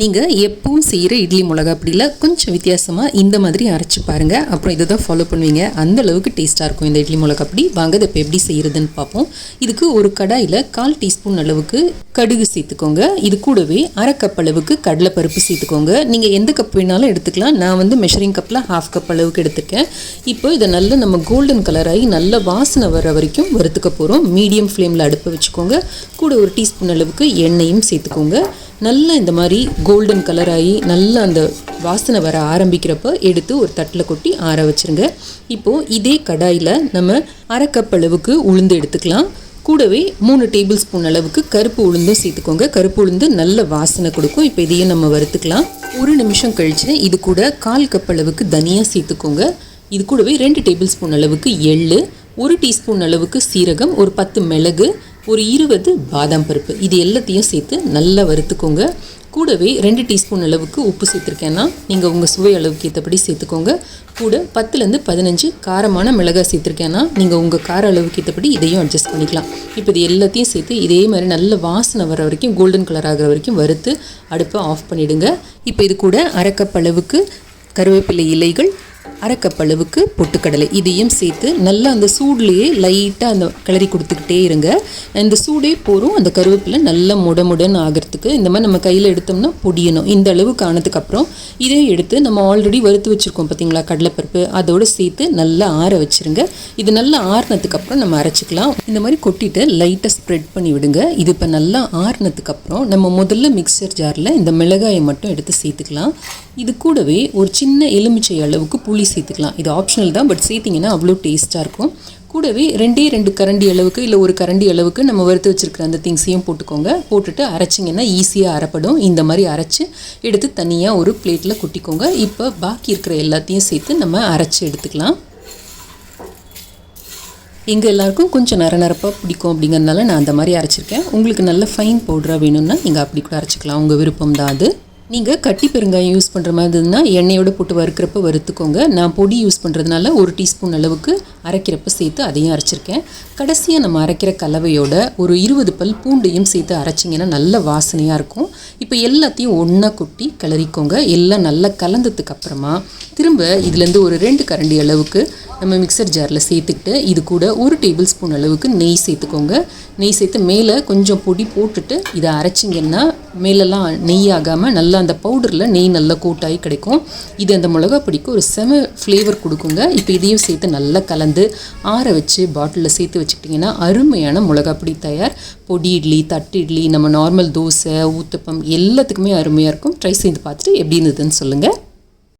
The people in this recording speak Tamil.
நீங்கள் எப்பவும் செய்கிற இட்லி மிளகா அப்படில கொஞ்சம் வித்தியாசமாக இந்த மாதிரி அரைச்சி பாருங்கள் அப்புறம் இதை தான் ஃபாலோ பண்ணுவீங்க. அந்த அளவுக்கு டேஸ்ட்டாக இருக்கும் இந்த இட்லி மிளகா அப்படி வாங்க இதை இப்போ எப்படி செய்கிறதுன்னு பார்ப்போம். இதுக்கு ஒரு கடாயில் கால் டீஸ்பூன் அளவுக்கு கடுகு சேர்த்துக்கோங்க. இது கூடவே அரை கப் அளவுக்கு கடலைப்பருப்பு சேர்த்துக்கோங்க. நீங்கள் எந்த கப் வேணாலும் எடுத்துக்கலாம். நான் வந்து மெஷரிங் கப்பில் ஹாஃப் கப் அளவுக்கு எடுத்துருக்கேன். இப்போ இதை நல்லா நம்ம கோல்டன் கலராகி நல்ல வாசனை வர வரைக்கும் வறுத்துக்க போகிறோம் மீடியம் ஃப்ளேமில் அடுப்பை வச்சுக்கோங்க. கூட ஒரு டீஸ்பூன் அளவுக்கு எண்ணெயும் சேர்த்துக்கோங்க. நல்லா இந்த மாதிரி கோல்டன் கலர் ஆகி நல்லா அந்த வாசனை வர ஆரம்பிக்கிறப்ப எடுத்து ஒரு தட்டில் கொட்டி ஆற வச்சுருங்க. இப்போது இதே கடாயில் நம்ம அரை கப் அளவுக்கு உளுந்து எடுத்துக்கலாம். கூடவே மூணு டேபிள் ஸ்பூன் அளவுக்கு கருப்பு உளுந்தும் சேர்த்துக்கோங்க. கருப்பு உளுந்து நல்ல வாசனை கொடுக்கும். இப்போ இதையும் நம்ம வறுத்துக்கலாம். ஒரு நிமிஷம் கழித்து இது கூட கால் கப் அளவுக்கு தனியாக சேர்த்துக்கோங்க. இது கூடவே ரெண்டு டேபிள் ஸ்பூன் அளவுக்கு எள்ளு ஒரு டீஸ்பூன் அளவுக்கு சீரகம் ஒரு பத்து மிளகு ஒரு இருபது பாதாம் பருப்பு. இது எல்லாத்தையும் சேர்த்து நல்லா வறுத்துக்கோங்க. கூடவே ரெண்டு டீஸ்பூன் அளவுக்கு உப்பு சேர்த்துருக்கேன்னா நீங்கள் உங்கள் சுவை அளவுக்கு ஏற்றபடி சேர்த்துக்கோங்க. கூட பத்துலேருந்து பதினஞ்சு காரமான மிளகாய் சேர்த்துருக்கேன்னா நீங்கள் உங்கள் கார அளவுக்கு ஏற்றபடி இதையும் அட்ஜஸ்ட் பண்ணிக்கலாம். இப்போ இது எல்லாத்தையும் சேர்த்து இதே மாதிரி நல்ல வாசனை வர வரைக்கும் கோல்டன் கலர் ஆகிற வரைக்கும் வறுத்து அடுப்பை ஆஃப் பண்ணிவிடுங்க இப்போ இது கூட அரை கப் அளவுக்கு கருவேப்பிலை இலைகள் அரைக்கப்பளவுக்கு பொட்டுக்கடலை இதையும் சேர்த்து நல்லா அந்த சூட்லேயே லைட்டாக அந்த கிளறி கொடுத்துக்கிட்டே இருங்க. இந்த சூடே போகிறோம் அந்த கருவேப்பிலை நல்லா முடமுடன் ஆகிறதுக்கு இந்த மாதிரி நம்ம கையில் எடுத்தோம்னா பொடியணும். இந்த அளவுக்கு ஆனதுக்கப்புறம் இதையும் எடுத்து நம்ம ஆல்ரெடி வறுத்து வச்சுருக்கோம் பார்த்தீங்களா கடலைப்பருப்பு. அதோடு சேர்த்து நல்லா ஆற வச்சுருங்க. இது நல்லா ஆறுனதுக்கப்புறம் நம்ம அரைச்சிக்கலாம். இந்த மாதிரி கொட்டிட்டு லைட்டாக ஸ்ப்ரெட் பண்ணி விடுங்க. இது இப்போ நல்லா ஆறுனதுக்கப்புறம் நம்ம முதல்ல மிக்சர் ஜாரில் இந்த மிளகாயை மட்டும் எடுத்து சேர்த்துக்கலாம். இது கூடவே ஒரு சின்ன எலுமிச்சை அளவுக்கு புளி சேர்த்துக்கலாம். இது ஆப்ஷனல் தான் பட் சேர்த்திங்கன்னா அவ்வளோ டேஸ்ட்டாக இருக்கும். கூடவே ரெண்டே ரெண்டு கரண்டி அளவுக்கு இல்லை ஒரு கரண்டி அளவுக்கு நம்ம வறுத்து வச்சுருக்கிற அந்த திங்ஸையும் போட்டுக்கோங்க. போட்டுட்டு அரைச்சிங்கன்னா ஈஸியாக அரைப்படும். இந்த மாதிரி அரைச்சி எடுத்து தனியாக ஒரு பிளேட்டில் கொட்டிக்கோங்க. இப்போ பாக்கி இருக்கிற எல்லாத்தையும் சேர்த்து நம்ம அரைச்சி எடுத்துக்கலாம். எங்கள் எல்லாருக்கும் கொஞ்சம் நர நரப்பாக பிடிக்கும் அப்படிங்கிறதுனால நான் அந்த மாதிரி அரைச்சிருக்கேன். உங்களுக்கு நல்ல ஃபைன் பவுடராக வேணும்னா நீங்கள் அப்படி கூட அரைச்சிக்கலாம். உங்கள் விருப்பம் தான் அது. நீங்கள் கட்டி பெருங்காயம் யூஸ் பண்ணுற மாதிரி இருந்ததுன்னா எண்ணெயோடு போட்டு வறுக்கிறப்ப வறுத்துக்கோங்க. நான் பொடி யூஸ் பண்ணுறதுனால ஒரு டீஸ்பூன் அளவுக்கு அரைக்கிறப்ப சேர்த்து அதையும் அரைச்சிருக்கேன். கடைசியாக நம்ம அரைக்கிற கலவையோட ஒரு இருபது பல் பூண்டையும் சேர்த்து அரைச்சிங்கன்னா நல்ல வாசனையாக இருக்கும். இப்போ எல்லாத்தையும் ஒன்றா கொட்டி கிளறிக்கோங்க. எல்லாம் நல்லா கலந்ததுக்கு அப்புறமா திரும்ப இதுலேருந்து ஒரு ரெண்டு கரண்டி அளவுக்கு நம்ம மிக்சர் ஜாரில் சேர்த்துக்கிட்டு இது கூட ஒரு டேபிள் ஸ்பூன் அளவுக்கு நெய் சேர்த்துக்கோங்க. நெய் சேர்த்து மேலே கொஞ்சம் பொடி போட்டுட்டு இதை அரைச்சிங்கன்னா மேலெல்லாம் நெய் ஆகாமல் நல்லா அந்த பவுடரில் நெய் நல்லா கூட்டாகி கிடைக்கும். இது அந்த மிளகா பொடிக்கு ஒரு செம ஃப்ளேவர் கொடுக்குங்க. இப்போ இதையும் சேர்த்து நல்லா கலந்து ஆற வச்சு பாட்டிலில் சேர்த்து வச்சுக்கிட்டிங்கன்னா அருமையான மிளகா பொடி தயார். பொடி இட்லி தட்டு இட்லி நம்ம நார்மல் தோசை ஊத்தப்பம் எல்லாத்துக்குமே அருமையாக இருக்கும். ட்ரை செய்து பார்த்துட்டு எப்படி இருந்ததுன்னு சொல்லுங்கள்